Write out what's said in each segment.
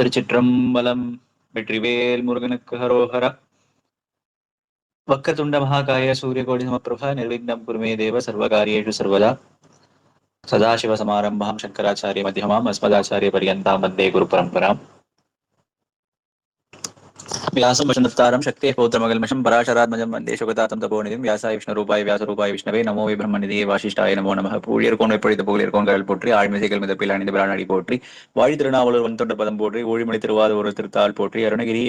திருச்சிற்றம்பலம் வெற்றிவேல் முருகனுக்கு ஹரோஹர. வக்கதுண்ட மகாகாய சூரியகோடி சமப்பிரப நிர்விக்னம் குருமே தேவ சர்வகாரியேஷு சர்வதா. சதாசிவ சமாரம்பாம் சங்கராச்சாரிய மத்தியமாம் அஸ்மதாச்சாரிய பரியந்தாம் வந்தே குரு பரம்பராம். व्यासं वचनत्तारं शक्तेः पौत्रमगल्मषं पराशरात्मजं वन्दे சுகதாத்தம் தபோநிதிம் வியாசாய விஷ்ணுரூபாய் வியாசரூபாய் விஷ்ணவே நமோ வை பிரம்மநிதியே வாசிஷ்டாய நமோ நம பூழியர்கோன் வெப்பொழித்த புகழியர்கோன் கடல் போற்றி ஆழ்மிசைகள் மிதப்பில் அணிந்த பிரானடி போற்றி வாழி திருநாவலூர் வன் தொண்டர் பதம் போற்றி ஊழிமணி திருவாத ஒரு திருத்தாள் போற்றி அருணகிரி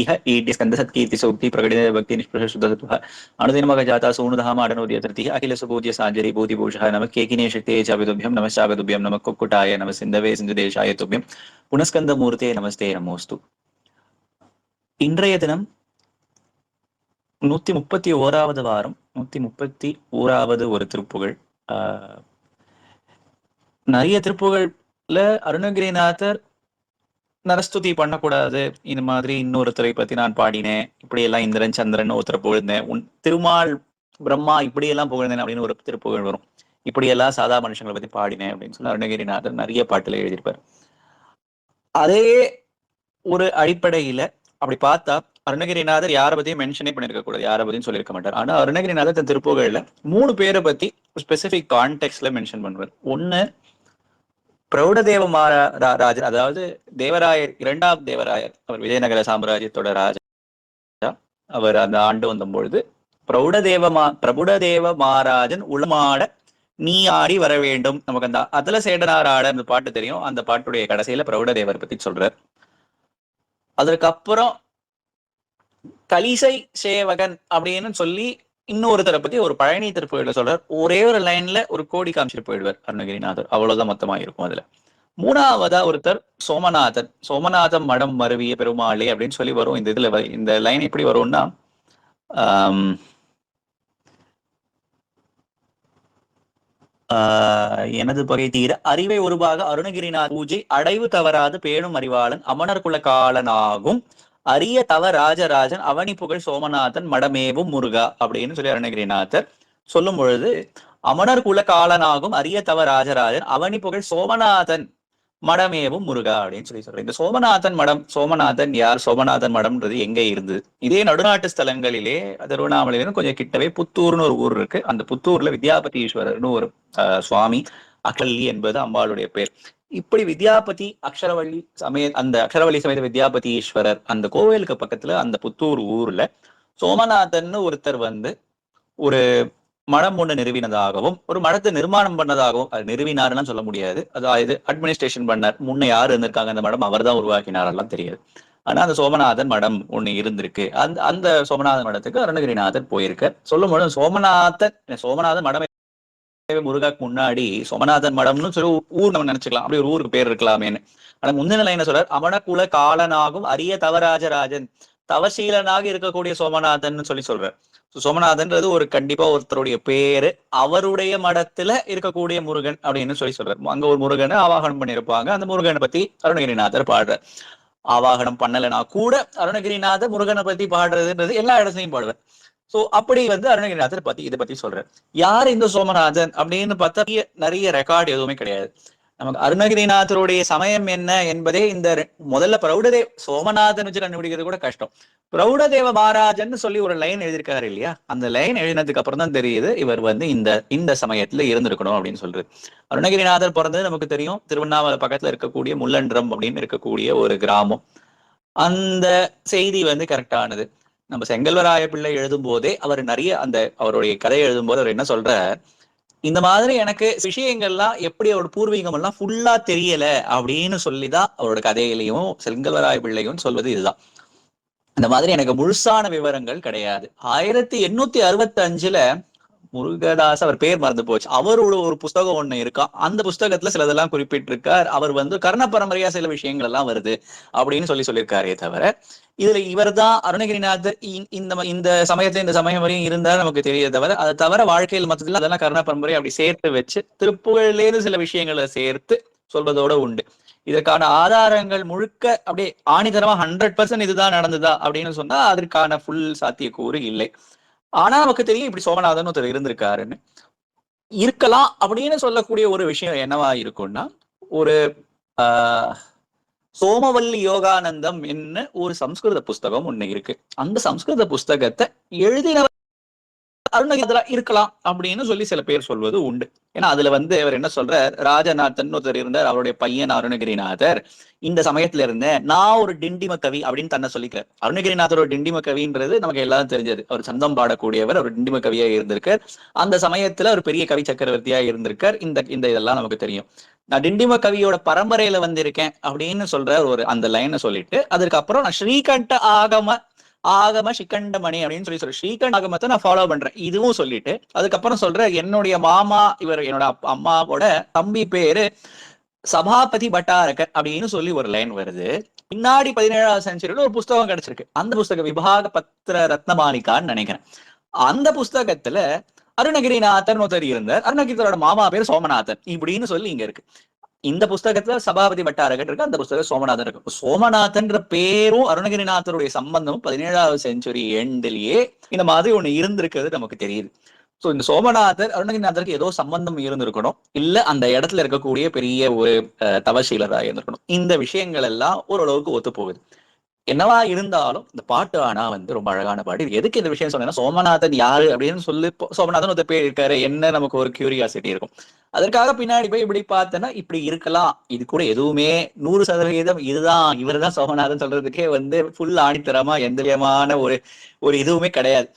இஹ ஈட்டி ஸ்கந்த சத்கீர்த்தி சௌக்தி பிரகடித பக்தி நிஷ்பிரஷ சுத்தத்துவ அனுதினமக ஜாதா சூனுதஹாம அடனோதிய திருத்தி அகில சுபூஜ்ய சாஞ்சரி பூதி பூஷः நம கேகினே சக்தியே சாபிதுபியம் நம சாகதுபியம் நம குக்குட்டாய நம சிந்தவே சிந்துதேஷாய துபியம் புனஸ்கந்த மூர்த்தே நமஸ்தே நமோஸ்து இன்றைய தினம் நூத்தி முப்பத்தி ஓராவது வாரம் நூத்தி முப்பத்தி ஓராவது ஒரு திருப்புகழ் ஆஹ் நிறைய திருப்புகள்ல அருணகிரிநாதர் நரஸ்துதி பண்ணக்கூடாது. இந்த மாதிரி இன்னொருத்தரை பத்தி நான் பாடினேன். இப்படி எல்லாம் இந்திரன் சந்திரன் ஒருத்தர் புகழ்ந்தேன். உன் திருமால் பிரம்மா இப்படி எல்லாம் புகழ்ந்தேன் அப்படின்னு ஒரு திருப்புகழ் வரும். இப்படி எல்லாம் சாதா மனுஷங்களை பத்தி பாடினேன் அப்படின்னு சொல்லி அருணகிரிநாதர் நிறைய பாட்டுல எழுதியிருப்பார். அதே ஒரு அடிப்படையில அப்படி பார்த்தா அருணகிரிநாதர் யாரை பத்தியும் மென்ஷனே பண்ணிருக்க கூடாது. யாரை பத்தியும் சொல்லியிருக்க மாட்டார். ஆனா அருணகிரிநாதர் தன் திருப்புகழ்ல மூணு பேரை பத்தி ஸ்பெசிபிக் கான்டெக்ட்ல மென்ஷன் பண்ணுவார். ஒண்ணு பிரௌடதேவ மாரா ராஜர் அதாவது தேவராயர் இரண்டாம் தேவராயர் அவர் விஜயநகர சாம்ராஜ்யத்தோட ராஜா. அவர் அந்த ஆண்டு வந்த பொழுது பிரௌடதேவ மா பிரபுடதேவ மாராஜன் உளமாட நீ ஆடி வர வேண்டும் நமக்கு அந்த அதுல சேடனார் ஆட அந்த பாட்டு தெரியும். அந்த பாட்டுடைய கடைசியில பிரௌடதேவர் பத்தி சொல்றார். அதற்கப்புறம் கலிசை சேவகன் அப்படின்னு சொல்லி இன்னொருத்தரை பத்தி ஒரு பழனி திருப்புகழ்ல சொல்றார். ஒரே ஒரு லைன்ல ஒரு கோடி காமிச்சிட்டு போயிடுவார் அருணகிரிநாதர். அவ்வளவுதான் மொத்தமா இருக்கும் அதுல. மூணாவதா ஒருத்தர் சோமநாதன். சோமநாதம் மடம் மருவிய பெருமாளே அப்படின்னு சொல்லி வரும். இந்த இதுல வ- இந்த லைன் எப்படி வரும்னா ஆஹ் எனது பகை தீர அறிவை ஒருபாக அருணகிரிநாத் பூஜை அடைவு தவறாது பேணும் அறிவாளன் அமணர் குல காலனாகும் அரிய தவ ராஜராஜன் அவனி புகழ் சோமநாதன் மடமேவும் முருகா அப்படின்னு சொல்லி அருணகிரிநாதர் சொல்லும் பொழுது அமணர் குல காலனாகும் அரிய தவ ராஜராஜன் அவனி புகழ் சோமநாதன் மடமேவும் முருகா அப்படின்னு சொல்லி சொல்றேன் இந்த சோமநாதன் மடம் சோமநாதன் யார் சோமநாதன் மடம்ன்றது எங்க இருந்தது இதே நடுநாட்டு ஸ்தலங்களிலே திருவண்ணாமலையிலும் கொஞ்சம் கிட்டவே புத்தூர்னு ஒரு ஊர் இருக்கு. அந்த புத்தூர்ல வித்யாபதி ஈஸ்வரர்னு ஒரு சுவாமி அகல்லி என்பது அம்பாளுடைய பேர். இப்படி வித்யாபதி அக்ஷரவள்ளி சமய அந்த அக்ஷரவள்ளி சமேத வித்யாபதி ஈஸ்வரர் அந்த கோவிலுக்கு பக்கத்துல அந்த புத்தூர் ஊர்ல சோமநாதன்னு ஒருத்தர் வந்து ஒரு மடம் ஒன்று நிறுவினதாகவும் ஒரு மடத்தை நிர்மாணம் பண்ணதாகவும் அது நிறுவினாருன்னு சொல்ல முடியாது. அதாவது அட்மினிஸ்ட்ரேஷன் பண்ணார். முன்னே யார் இருந்திருக்காங்க? அந்த மடம் அவர் தான் உருவாக்கினாரெல்லாம் தெரியாது. ஆனா அந்த சோமநாதன் மடம் ஒண்ணு இருந்திருக்கு. அந்த அந்த சோமநாதன் மடத்துக்கு அருணகிரிநாதன் போயிருக்க சொல்லும் பொழுது சோமநாதன் சோமநாதன் மடம் முருகாக்கு முன்னாடி சோமநாதன் மடம்னு சொல்லி ஊர் நம்ம நினைச்சுக்கலாம். அப்படி ஒரு ஊருக்கு பேர் இருக்கலாமேன்னு. ஆனா முந்தின என்ன சொல்றார் அமணக்குல காலனாகும் அரிய தவராஜராஜன். தவசீலனாக இருக்கக்கூடிய சோமநாதன் சொல்லி சொல்றார். சோமநாதன்றது ஒரு கண்டிப்பா ஒருத்தருடைய பேரு. அவருடைய மடத்துல இருக்கக்கூடிய முருகன் அப்படின்னு சொல்லி சொல்றாரு. அங்க ஒரு முருகனை ஆவாகனம் பண்ணியிருப்பாங்க. அந்த முருகனை பத்தி அருணகிரிநாதர் பாடுறார். ஆவாகனம் பண்ணலைன்னா கூட அருணகிரிநாதர் முருகனை பத்தி பாடுறதுன்றது எல்லா இடத்துலையும் பாடுவார் சோ அப்படி வந்து அருணகிரிநாதர் பத்தி இதை பத்தி சொல்றாரு. யார் இந்த சோமநாதன் அப்படின்னு பார்த்தா நிறைய ரெக்கார்டு எதுவுமே கிடையாது. நமக்கு அருணகிரிநாதருடைய சமயம் என்ன என்பதே இந்த முதல்ல பிரௌடதேவ் சோமநாதன் வச்சு கண்டுபிடிக்கிறது கூட கஷ்டம். பிரௌடதேவ மகாராஜன் சொல்லி ஒரு லைன் எழுதியிருக்காரு இல்லையா? அந்த லைன் எழுதினதுக்கு அப்புறம் தான் தெரியுது இவர் வந்து இந்த இந்த சமயத்துல இருந்திருக்கணும் அப்படின்னு சொல்றது. அருணகிரிநாதர் பிறந்தது நமக்கு தெரியும். திருவண்ணாமலை பக்கத்துல இருக்கக்கூடிய முள்ளன்றம் அப்படின்னு இருக்கக்கூடிய ஒரு கிராமம். அந்த செய்தி வந்து கரெக்டானது நம்ம செங்கல்வராய பிள்ளை எழுதும் போதே அவர் நிறைய அந்த அவருடைய கதை எழுதும் போது அவர் என்ன சொல்ற இந்த மாதிரி எனக்கு விஷயங்கள்லாம் எப்படி அவரோட பூர்வீகம் எல்லாம் ஃபுல்லா தெரியல அப்படின்னு சொல்லிதான் அவரோட கதையிலையும் செங்கல்வராய பிள்ளையும் சொல்வது இதுதான். இந்த மாதிரி எனக்கு முழுசான விவரங்கள் கிடையாது. ஆயிரத்தி எண்ணூத்தி அறுபத்தி அஞ்சுல முருகதாஸ் அவர் பேர் மறந்து போச்சு. அவரோட ஒரு புஸ்தகம் ஒண்ணு இருக்கா? அந்த புஸ்தகத்துல சிலதெல்லாம் குறிப்பிட்டிருக்கார். அவர் வந்து கர்ண பரம்பரையா சில விஷயங்கள் எல்லாம் வருது அப்படின்னு சொல்லி சொல்லியிருக்காரே தவிர இதுல இவர்தான் அருணகிரிநாதர் இந்த இந்த சமயத்துல இந்த சமயம் வரையும் இருந்தா நமக்கு தெரிய தவிர அதை தவிர வாழ்க்கையில் மொத்தத்துல அதெல்லாம் கர்ண பரம்பரை அப்படி சேர்த்து வச்சு திருப்புகழ்லேருந்து சில விஷயங்களை சேர்த்து சொல்வதோட உண்டு. இதற்கான ஆதாரங்கள் முழுக்க அப்படியே ஆணித்தரமா ஹண்ட்ரட் பர்சன்ட் இதுதான் நடந்ததா அப்படின்னு சொன்னா அதற்கான ஃபுல் சாத்தியக்கூறு இல்லை. ஆனா நமக்கு தெரியும் இப்படி சோமநாதன் ஒருத்தர் இருந்திருக்காருன்னு. இருக்கலாம் அப்படின்னு சொல்லக்கூடிய ஒரு விஷயம் என்னவா இருக்கும்னா ஒரு ஆஹ் சோமவல்லி யோகானந்தம் என்ன ஒரு சம்ஸ்கிருத புஸ்தகம் ஒண்ணு இருக்கு. அந்த சம்ஸ்கிருத புஸ்தகத்தை எழுதினவர் அருணகிரிதரா இருக்கலாம் அப்படின்னு சொல்லி சில பேர் சொல்வது உண்டு. ஏன்னா அதுல வந்து அவர் என்ன சொல்றார்? ராஜநாதன் ஒருத்தர் இருந்தார் அவருடைய பையன் அருணகிரிநாதர். இந்த சமயத்துல இருந்த நான் ஒரு டிண்டிம கவி அப்படின்னு தன்னை சொல்லிக்கிறார். அருணகிரிநாதர் ஒரு டிண்டிம கவின்றது நமக்கு எல்லாரும் தெரிஞ்சது. அவர் சந்தம் பாடக்கூடியவர் அவர் டிண்டிம கவியா இருந்திருக்கார். அந்த சமயத்துல ஒரு பெரிய கவி சக்கரவர்த்தியா இருந்திருக்கார். இந்த இந்த இதெல்லாம் நமக்கு தெரியும். நான் டிண்டிம கவியோட பரம்பரையில வந்திருக்கேன் அப்படின்னு சொல்ற ஒரு அந்த லைனை சொல்லிட்டு அதுக்கப்புறம் நான் ஸ்ரீகண்ட ஆகம ஆகம சிக்கண்டமணி அப்படின்னு சொல்லி சொல்லி ஸ்ரீகண்ட் ஆகமத்தை நான் ஃபாலோ பண்றேன். இதுவும் சொல்லிட்டு அதுக்கப்புறம் சொல்றேன் என்னுடைய மாமா இவர் என்னோட அம்மாவோட தம்பி பேரு சபாபதி பட்டாரகர் அப்படின்னு சொல்லி ஒரு லைன் வருது. பின்னாடி பதினேழாவது செஞ்சுரியில ஒரு புஸ்தகம் கிடைச்சிருக்கு. அந்த புஸ்தகம் விபாக பத்திர ரத்னமாலிகான்னு நினைக்கிறேன். அந்த புஸ்தகத்துல அருணகிரிநாதன் ஒருத்தர் இருந்தார். அருணகிரிதரோட மாமா பேர் சோமநாதன் இப்படின்னு சொல்லி இங்க இருக்கு. இந்த புஸ்தகத்துல சபாபதி வட்டாரகன் இருக்கு அந்த புஸ்தகம் சோமநாதன் இருக்கு. சோமநாதன்ற பேரும் அருணகிரிநாதருடைய சம்பந்தமும் பதினேழாவது செஞ்சுரி எண்டிலேயே இந்த மாதிரி ஒண்ணு இருந்திருக்கிறது நமக்கு தெரியுது. சோ இந்த சோமநாதர் அருணகிரிநாதருக்கு ஏதோ சம்பந்தம் இருந்திருக்கணும். இல்ல அந்த இடத்துல இருக்கக்கூடிய பெரிய ஒரு தவசீலராக தவசீலரா இருந்திருக்கணும். இந்த விஷயங்கள் எல்லாம் ஓரளவுக்கு ஒத்து போகுது என்னவா இருந்தாலும் இந்த பாட்டு ஆனா வந்து ரொம்ப அழகான பாட்டு. இது எதுக்கு இந்த விஷயம் சொன்னேன்னா சோமநாதன் யாரு அப்படின்னு சொல்லி சோமநாதன் ஒருத்த பேர் இருக்காரு என்ன நமக்கு ஒரு கியூரியாசிட்டி இருக்கும். அதற்காக பின்னாடி போய் இப்படி பார்த்தேன்னா இப்படி இருக்கலாம். இது கூட எதுவுமே நூறு சதவீதம் இதுதான். இவர்தான் சோமநாதன் சொல்றதுக்கே வந்து ஃபுல் ஆணித்தரமா எந்த விதமான ஒரு ஒரு இதுவுமே கிடையாது.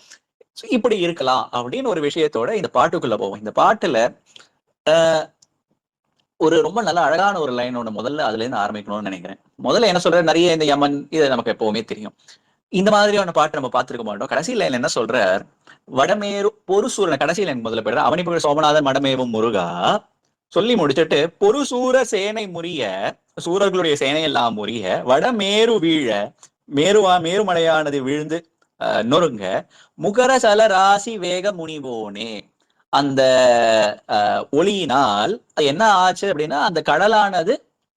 இப்படி இருக்கலாம் அப்படின்னு ஒரு விஷயத்தோட இந்த பாட்டுக்குள்ள போவோம். இந்த பாட்டுல ஆஹ், ஒரு ரொம்ப நல்ல அழகான ஒரு லைன் ஒன்று முதல்ல அதுல இருந்து ஆரம்பிக்கணும்னு நினைக்கிறேன். முதல்ல என்ன சொல்ற நிறைய இந்த யமன் இது நமக்கு எப்பவுமே தெரியும். இந்த மாதிரியான பாட்டு நம்ம பார்த்துருக்க மாட்டோம். கடைசி லைன் என்ன சொல்றார்? வடமேரு பொருசூரன் கடைசி லைன் முதல்ல போயிடுற அவனி சோமநாதன் மடமேவும் முருகா. சொல்லி முடிச்சிட்டு பொருசூர சேனை முறிய சூரர்களுடைய சேனை எல்லாம் முறிய வடமேரு வீழ மேருவா மேருமலையானது விழுந்து அஹ், நொறுங்க முகர சல ராசி வேக முனிவோனே. அந்த அஹ், ஒளியினால் என்ன ஆச்சு அப்படின்னா அந்த கடலானது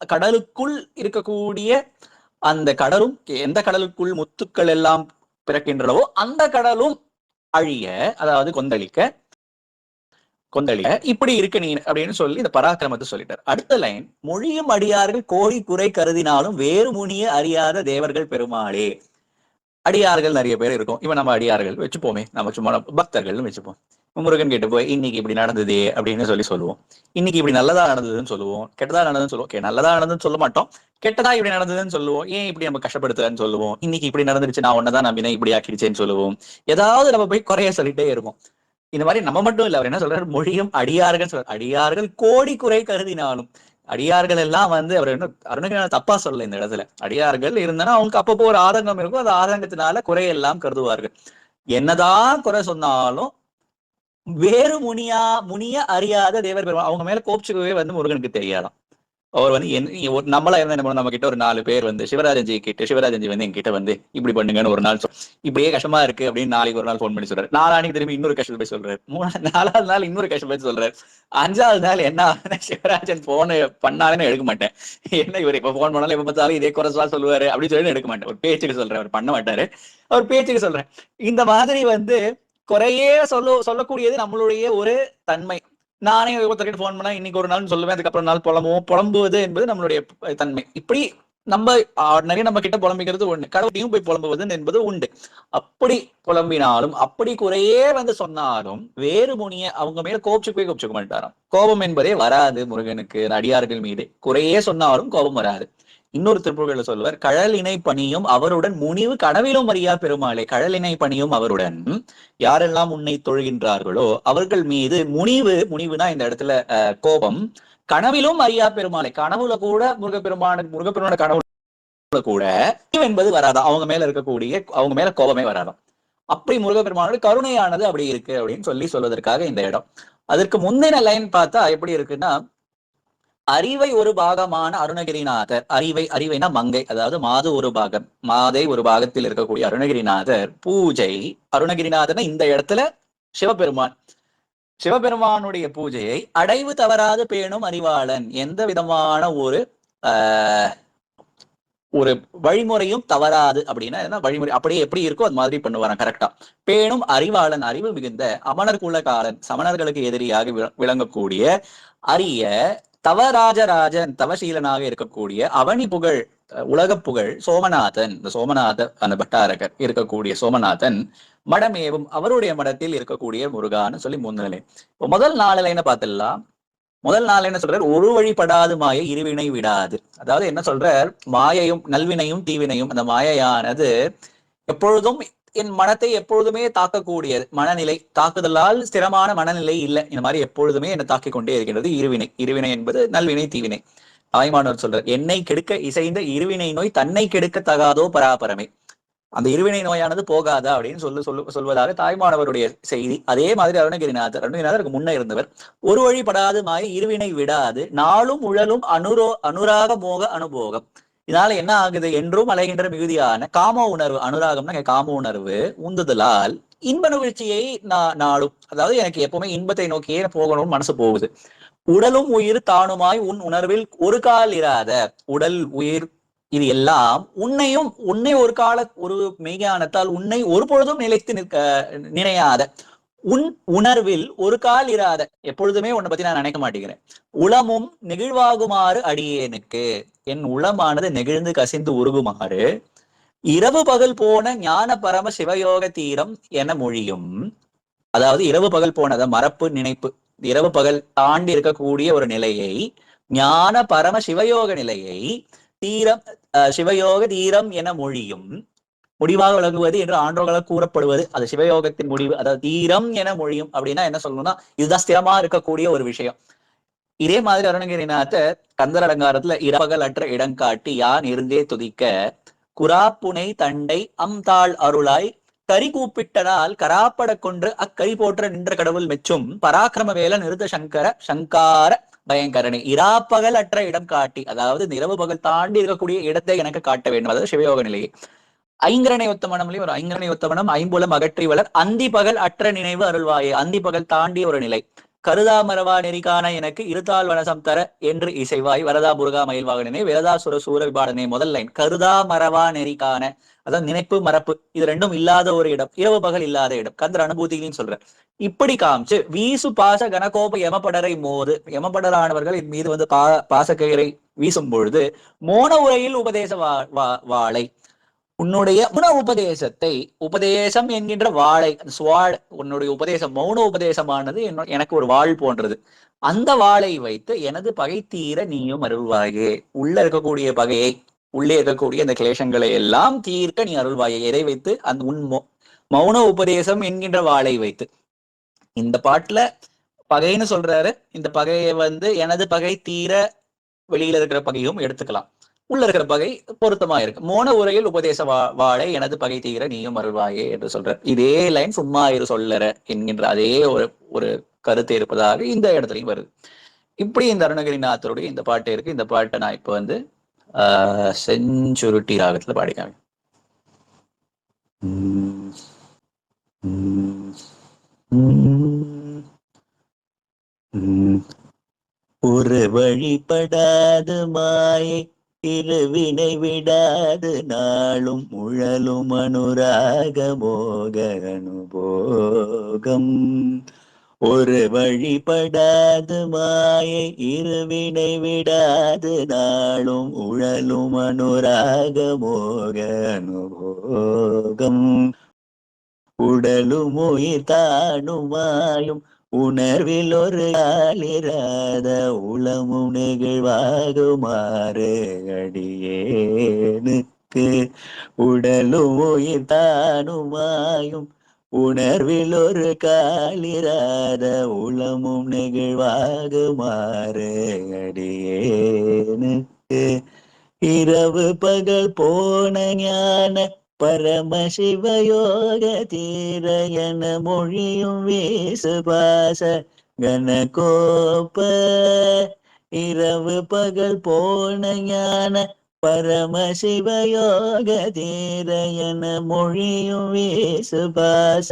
கடலுக்குள் இருக்கக்கூடிய அந்த கடலும் எந்த கடலுக்குள் முத்துக்கள் எல்லாம் பிறக்கின்றனவோ அந்த கடலும் அழிய அதாவது கொந்தளிக்க கொந்தளிக்க இப்படி இருக்க நீ அப்படின்னு சொல்லி இந்த பராக்கிரமத்தை சொல்லிட்டார். அடுத்த லைன் மொழியும் அடியார்கள் கோழி குறை கருதினாலும் வேறு முனிய அறியாத தேவர்கள் பெருமாளே. அடியார்கள் நிறைய பேர் இருக்கும். இவன் நம்ம அடியார்கள் வச்சுப்போமே. நம்ம சும்மா பக்தர்கள்னு வச்சுப்போம். முருகன் கிட்ட போய் இன்னைக்கு இப்படி நடந்ததே அப்படின்னு சொல்லி சொல்லுவோம். இன்னைக்கு இப்படி நல்லதா நடந்ததுன்னு சொல்லுவோம். கெட்டதா நடந்ததுன்னு சொல்லுவோம். நல்லதா நடந்ததுன்னு சொல்ல மாட்டோம். கெட்டதா இப்படி நடந்ததுன்னு சொல்லுவோம். ஏன் இப்படி நம்ம கஷ்டப்படுத்துறேன்னு சொல்லுவோம்? இன்னைக்கு இப்படி நடந்துருச்சு. நான் ஒன்னதான் நம்பினேன் இப்படி ஆக்கிடுச்சேன்னு சொல்லுவோம். ஏதாவது நம்ம போய் குறைய சொல்லிட்டே இருப்போம். இந்த மாதிரி நம்ம மட்டும் இல்ல அவர் என்ன சொல்றாரு? மொழியும் அடியார்கள் சொல்ற அடியார்கள் கோடி குறை கருதினாலும் அடியார்கள் எல்லாம் வந்து அவர் என்ன அருணகிரி தப்பா சொல்லல இந்த இடத்துல. அடியார்கள் இருந்தனா அவங்களுக்கு அப்பப்போ ஒரு ஆதங்கம் இருக்கும். அந்த ஆதங்கத்தினால குறையெல்லாம் கருதுவார்கள். என்னதான் குறை சொன்னாலும் வேறு முனியா முனிய அறியாத தேவர் பெருமாள். அவங்க மேல கோபிச்சுக்கவே வந்து முருகனுக்கு தெரியாதான். அவர் வந்து என் நம்மளா இருந்தா என்ன நம்ம கிட்ட ஒரு நாலு பேர் வந்து சிவராஜன்ஜி கிட்ட சிவராஜன்ஜி வந்து என்கிட்ட வந்து இப்படி பண்ணுங்கன்னு ஒரு நாள் சொல் இப்படியே கஷ்டமா இருக்கு அப்படின்னு நாளைக்கு ஒரு நாள் ஃபோன் பண்ணி சொல்றாரு. நாலாணிக்கு திரும்பி இன்னொரு கஷ்டம் போய் சொல்றாரு. மூணா நாலாவது நாள் இன்னொரு கஷ்டம் போய் சொல்றாரு. அஞ்சாவது நாள் என்ன சிவராஜன் போன பண்ணாலேன்னு எடுக்க மாட்டேன். என்ன இவர் இப்ப போன் பண்ணாலும் எப்ப பார்த்தாலும் இதே குறைச்சலா சொல்லுவாரு அப்படின்னு சொல்லி எடுக்க மாட்டேன். ஒரு பேச்சுக்கு சொல்றேன் அவர் பண்ண மாட்டாரு. அவர் பேச்சுக்கு சொல்றேன் இந்த மாதிரி வந்து குறையே சொல்ல சொல்லக்கூடியது நம்மளுடைய ஒரு தன்மை. நானே ஒருத்தருக்கு ஃபோன் பண்ணா இன்னைக்கு ஒரு நாள் சொல்லுவேன் அதுக்கப்புறம் நாள் புலம்புவோம். புலம்புவது என்பது நம்மளுடைய தன்மை. இப்படி நம்ம நிறைய நம்ம கிட்ட புலம்பிக்கிறது ஒண்ணு. கடவுளையும் போய் புலம்புவது என்பது உண்டு. அப்படி புலம்பினாலும் அப்படி குறையே வந்து சொன்னாலும் வேறு முனிய அவங்க மேல கோபிச்சு போய் கோபிச்சுக்க மாட்டாராம். கோபம் என்பதே வராது முருகனுக்கு அடியார்கள் மீது. குறையே சொன்னாலும் கோபம் வராது. இன்னொரு திருப்புகள்ல சொல்லுவார் கழலினை பணியும் அவருடன் முனிவு கனவிலும் அறியா பெருமாளே கழலினை பணியும் அவருடன் யாரெல்லாம் உன்னை தொழுகின்றார்களோ அவர்கள் மீது முனிவு முனிவுனா இந்த இடத்துல கோபம். கனவிலும் அறியா பெருமாளை கனவுல கூட முருகப்பெருமான முருகப்பெருமான கனவுல கூட என்பது வராதான் அவங்க மேல இருக்கக்கூடிய அவங்க மேல கோபமே வராதாம் அப்படி முருகப்பெருமானோட கருணையானது அப்படி இருக்கு அப்படின்னு சொல்லி சொல்வதற்காக இந்த இடம். அதற்கு முந்தின லைன் பார்த்தா எப்படி இருக்குன்னா அறிவை ஒரு பாகமான அருணகிரிநாதர். அறிவை அறிவைனா மங்கை அதாவது மாது ஒரு பாகம் மாதை ஒரு பாகத்தில் இருக்கக்கூடிய அருணகிரிநாதர். பூஜை அருணகிரிநாதர்னா இந்த இடத்துல சிவபெருமான். சிவபெருமானுடைய பூஜையை அடைவு தவறாது பேணும் அறிவாளன். எந்த விதமான ஒரு ஆஹ் ஒரு வழிமுறையும் தவறாது அப்படின்னா என்ன? வழிமுறை அப்படியே எப்படி இருக்கோ அது மாதிரி பண்ணுவாராம் கரெக்டா பேணும் அறிவாளன் அறிவு மிகுந்த அமணர் குலகாரன் சமணர்களுக்கு எதிரியாக வி- விளங்கக்கூடிய அரிய தவராஜராஜன் தவசீலனாக இருக்கக்கூடிய அவனி புகழ் உலக புகழ் சோமநாதன். இந்த சோமநாத அந்த பட்டாரகர் இருக்கக்கூடிய சோமநாதன் மடமேவும் அவருடைய மடத்தில் இருக்கக்கூடிய முருகான்னு சொல்லி மூணு நிலை. இப்போ முதல் நாளிலைன்னு பார்த்துடலாம். முதல் நாள் என்ன சொல்றார் ஒரு வழிபடாது மாயை இருவினை விடாது. அதாவது என்ன சொல்றார்? மாயையும் நல்வினையும் தீவினையும் அந்த மாயையானது எப்பொழுதும் என் மனத்தை எப்பொழுதுமே தாக்கக்கூடியது. மனநிலை தாக்குதலால் ஸ்திரமான மனநிலை இல்லை. இந்த மாதிரி எப்பொழுதுமே என்னை தாக்கிக் கொண்டே இருக்கின்றது இருவினை. இருவினை என்பது நல்வினை தீவினை. தாய்மானவர் சொல்றார் என்னை கெடுக்க இசைந்த இருவினை நோய் தன்னை கெடுக்க தகாதோ பராபரமே. அந்த இருவினை நோயானது போகாதா அப்படின்னு சொல்லு சொல்லு சொல்வதாக தாய்மானவருடைய செய்தி. அதே மாதிரி அருணகிரிநாதர். அருணகிரிநாதருக்கு முன்ன இருந்தவர். ஒரு வழிபடாது மாய் இருவினை விடாது. நாளும் உழலும் அனுரோ அனுராக மோக அனுபோகம். இதனால என்ன ஆகுது? என்றும் அலைகின்ற மிகுதியான காம உணர்வு அனுராகம்னா காம உணர்வு உந்துதலால் இன்ப நிகழ்ச்சியை நான் நாளும் அதாவது எனக்கு எப்பவுமே இன்பத்தை நோக்கியே போகணும்னு மனசு போகுது. உடலும் உயிர் தானுமாய் உன் உணர்வில் ஒரு கால் இராத உடல் உயிர் இது எல்லாம் உன்னையும் உன்னை ஒரு கால ஒரு மெய்ஞானத்தால் உன்னை ஒரு பொழுதும் நிலைத்து நிற்க நினையாத உன் உணர்வில் ஒரு கால் இராத எப்பொழுதுமே உன்னை பத்தி நான் நினைக்க மாட்டேங்கிறேன். உளமும் நெகிழ்வாகுமாறு அடியேனுக்கு. என் உளமானது நெகிழ்ந்து கசிந்து உருகுமாறு. இரவு பகல் போன ஞான பரம சிவயோக தீரம் என மொழியும். அதாவது இரவு பகல் போனத மரப்பு நினைப்பு. இரவு பகல் தாண்டி இருக்கக்கூடிய ஒரு நிலையை ஞான பரம சிவயோக நிலையை தீரம் சிவயோக தீரம் என மொழியும். முடிவாக விளங்குவது என்று ஆண்டோர்களால் கூறப்படுவது. அது சிவயோகத்தின் முடிவு அதாவது தீரம் என மொழியும். அப்படின்னா என்ன சொல்லணும்னா இதுதான் ஸ்திரமா இருக்கக்கூடிய ஒரு விஷயம். இதே மாதிரி அருணகிரிநாத்த கந்தர் அலங்காரத்துல இரபகல் அற்ற இடம் காட்டி யான் இருந்தே துதிக்க குராப்புனை தண்டை அம்தாள் அருளாய் கரி கூப்பிட்டதால் கராப்பட கொன்று அக்கரி போற்ற நின்ற கடவுள் மெச்சும் பராக்கிரம வேல நிறுத்த சங்கர சங்கார பயங்கரணி. இராப்பகல் அற்ற இடம் காட்டி அதாவது நிரவு இரவு பகல் தாண்டி இருக்கக்கூடிய இடத்தை எனக்கு காட்ட வேண்டும். அதாவது சிவயோக நிலையை. ஐங்கரணை உத்தமனம்லயும் ஒரு ஐங்கரணை ஒத்தமனம் ஐம்புலம் அகற்றி வளர். அந்தி பகல் அற்ற நினைவு அருள்வாயே. அந்தி பகல் தாண்டிய ஒரு நிலை. கருதா மரவா நெறிக்கான எனக்கு இருதால் வனசம் தர என்று இசைவாய். வரதா முருகா மயில்வாகனே வேதா சுர சூர விபாடனே முதல் லைன். கருதா மரவா நெறிக்கான அதான் நினைப்பு மரப்பு இது ரெண்டும் இல்லாத ஒரு இடம். இரவு பகல் இல்லாத இடம். கந்தர் அனுபூதிகளையும் சொல்றேன் இப்படி காமிச்சு வீசு பாச கனகோப யமபடரை மோது. யமபடரானவர்கள் இது மீது வந்து பா பாசக்கயிறை வீசும் பொழுது மோன உரையில் உபதேச வா வாழை. உன்னுடைய மௌன உபதேசத்தை உபதேசம் என்கின்ற வாழை சுவாழ் உன்னுடைய உபதேசம் மௌன உபதேசமானது எனக்கு ஒரு வாழ் போன்றது. அந்த வாளை வைத்து எனது பகை தீர நீயும் அருள்வாயே. உள்ள இருக்கக்கூடிய பகையை உள்ளே இருக்கக்கூடிய அந்த கிளேசங்களை எல்லாம் தீர்க்க நீ அருள்வாயே. எதை வைத்து? அந்த உன் மௌன உபதேசம் என்கின்ற வாளை வைத்து. இந்த பாட்டுல பகைன்னு சொல்றாரு. இந்த பகையை வந்து எனது பகை தீர வெளியில இருக்கிற பகையும் எடுத்துக்கலாம். உள்ள இருக்கிற பகை பொருத்தமா இருக்கு. மோன உரையில் உபதேச வா வாழை எனது பகை தீர நீயும் அருள்வாயே என்று சொல்ற. இதே லைன் சும்மா இரு சொல்லற என்கின்ற அதே ஒரு ஒரு கருத்து இருப்பதாக இந்த இடத்துலையும் வருது. இப்படி இந்த அருணகிரிநாதருடைய இந்த பாட்டு இருக்கு. இந்த பாட்டை நான் இப்ப வந்து ஆஹ் செஞ்சுருட்டி ராகத்துல பாடிக்காங்க. ஒரு வழிபடாத மாயை திருவினை விடாது நாளும் உழலும் அனுராக போக அனுபோகம் ஒரு வழிபடாது மாயை இருவினை விடாது நாளும் உழலும் அனுராக போக அனுபோகம் உடலும் உயிர் தானுமாயும் உணர்வில் ஒரு ஆளிராத உளமும் நெகிழ்வாகுமாறு அடியேனுக்கு. உடலும் உயிர் தானுமாயும் உணர்வில் ஒரு காலிராத உளமும் நெகிழ்வாகுமாறு அடியேனுக்கு. இரவு பகல் போன ஞான பரமசிவயோக தீரயன மொழியும் வீசுபாச கனகோப்ப இரவு பகல் போன ஞான பரமசிவயோக தீரயன மொழியும் வீசுபாச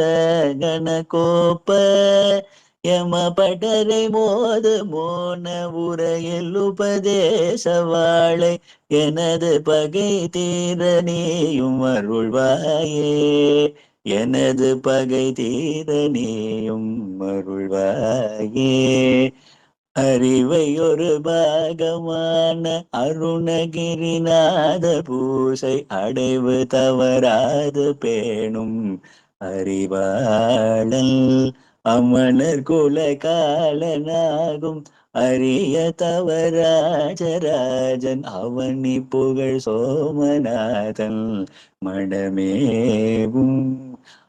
கனகோப்ப யம படரை மோது மோன உரையில் உபதேச வாழை. எனது பகை தீர நீயும் அருள்வாயே எனது பகை தீர நீயும் அருள்வாயே அறிவை ஒரு பாகமான அருணகிரிநாத பூசை அடைவு தவறாது பேணும். அறிவாளல் அமணர் குல காலனாகும். அரிய தவராஜராஜன் அவனி புகழ் சோமநாதன். மடமேவும்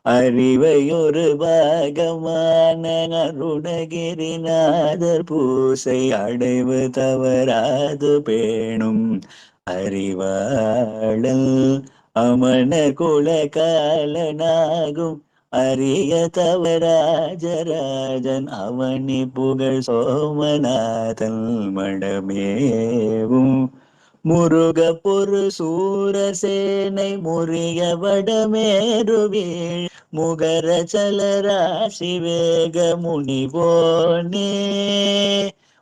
அறிவையொரு பாகமான அருணகிரிநாதர் பூசை அடைவு தவறாது பேணும். அறிவாளல் அமண குல காலனாகும். அரிய தவராஜராஜன் அவனி புகழ் சோமநாதன் மடமேவும். முருக பொரு சூரசேனை முறிய வடமேருவீழ் முகர சலராசி வேக முனிவோனே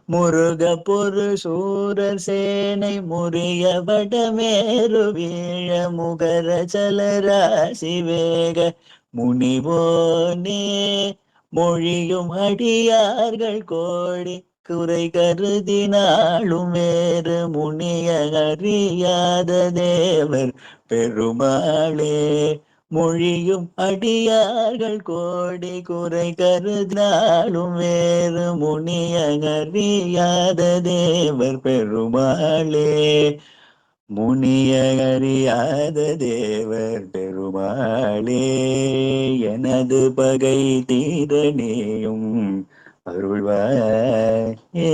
முருக பொரு சூரசேனை முறிய வடமேருவீழ முகர சலராசி வேக முனிவோனே மொழியும் அடியார்கள் கோடி குறை கருதினாலும் வேறு முனிய அறியாத தேவர் பெருமாளே. மொழியும் அடியார்கள் கோடி குறை கருதினாலும் வேறு முனிய அறியாத தேவர் பெருமாளே. முனியறியாத தேவர் பெருமாளே எனது பகை தீரணியும் அருள்வாயே.